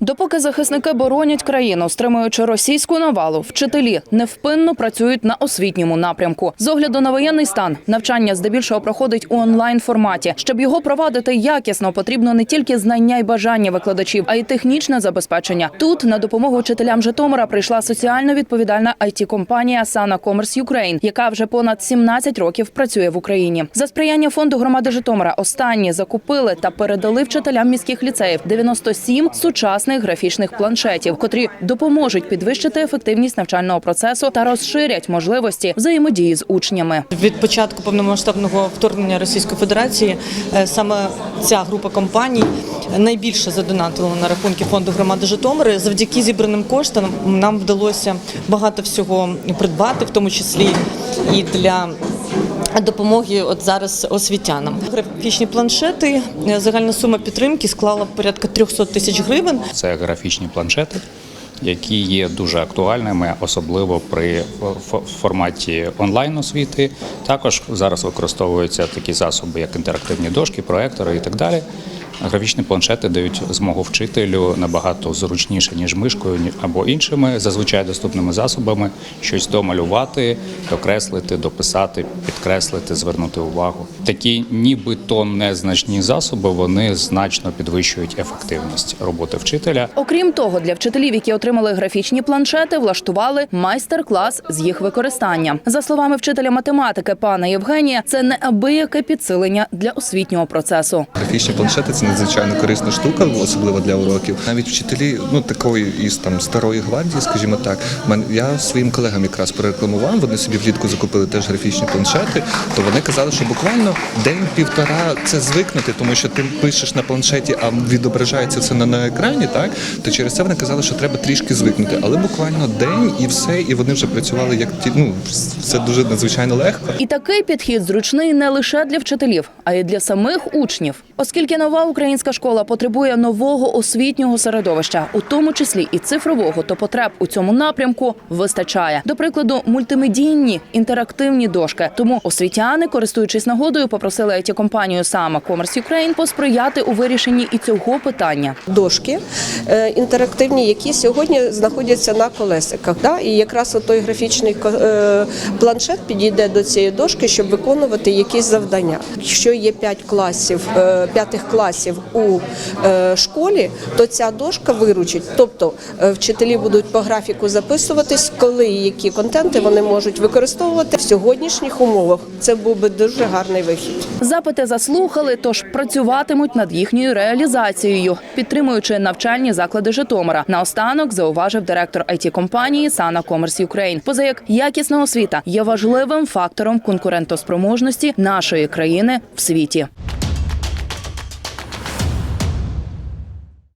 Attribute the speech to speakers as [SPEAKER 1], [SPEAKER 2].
[SPEAKER 1] Допоки захисники боронять країну, стримуючи російську навалу, вчителі невпинно працюють на освітньому напрямку. З огляду на воєнний стан навчання здебільшого проходить у онлайн форматі. Щоб його провадити якісно, потрібно не тільки знання й бажання викладачів, а й технічне забезпечення. Тут на допомогу вчителям Житомира прийшла соціально відповідальна it компанія Sana Commerce Ukraine, яка вже понад 17 років працює в Україні. За сприяння фонду громади Житомира останні закупили та передали вчителям міських ліцеїв 97 сучасних графічних планшетів, котрі допоможуть підвищити ефективність навчального процесу та розширять можливості взаємодії з учнями.
[SPEAKER 2] Від початку повномасштабного вторгнення Російської Федерації е, саме ця група компаній найбільше задонатила на рахунки фонду громади Житомира. Завдяки зібраним коштам нам вдалося багато всього придбати, в тому числі і для. Допомоги от зараз освітянам. Графічні планшети, е, загальна сума підтримки склала порядка 300 тисяч гривень.
[SPEAKER 3] Це графічні планшети, які є дуже актуальними, особливо при ф- форматі онлайн освіти. Також зараз використовуються такі засоби, як інтерактивні дошки, проектори і так далі. Графічні планшети дають змогу вчителю набагато зручніше, ніж мишкою або іншими зазвичай доступними засобами щось домалювати, докреслити, дописати, підкреслити, звернути увагу. Такі нібито незначні засоби вони значно підвищують ефективність роботи вчителя.
[SPEAKER 1] Окрім того, для вчителів, які отримали графічні планшети, влаштували майстер-клас з їх використання. За словами вчителя математики пана Євгенія, це неабияке підсилення для освітнього процесу.
[SPEAKER 4] Графічні планшети це надзвичайно корисна штука, особливо для уроків. Навіть вчителі, ну такої із там старої гвардії, скажімо так. мен- Я своїм колегам якраз прорекламував. Вони собі влітку закупили теж графічні планшети. То вони казали, що буквально день-півтора це звикнути, тому що ти пишеш на планшеті, а відображається це на, екрані. Так то через це вони казали, що треба трішки звикнути. Але буквально день і все, і вони вже працювали як ті. Ну це дуже надзвичайно легко.
[SPEAKER 1] І такий підхід зручний не лише для вчителів, а й для самих учнів, оскільки нова українська школа потребує нового освітнього середовища, у тому числі і цифрового, то потреб у цьому напрямку вистачає. До прикладу, мультимедійні інтерактивні дошки. Тому освітяни, користуючись нагодою, попросили it компанію Сама Commerce Ukraine посприяти у вирішенні і цього питання.
[SPEAKER 5] дошки е, інтерактивні, які сьогодні знаходяться на колесиках. Да? І якраз той графічний е, планшет підійде до цієї дошки, щоб виконувати якісь завдання. Якщо є 5 класів, е, п'ятих класів у е, школі, то ця дошка виручить. Тобто е, вчителі будуть по графіку записуватись, коли і які контенти вони можуть використовувати в сьогоднішніх умовах. Це був би дуже гарний вихід.
[SPEAKER 1] Запити заслухали, тож працюватимуть над їхньою реалізацією, підтримуючи навчальні заклади Житомира. Наостанок зауважив директор it компанії Sana Commerce Ukraine. Поза як якісна освіта є важливим фактором конкурентоспроможності нашої країни в світі.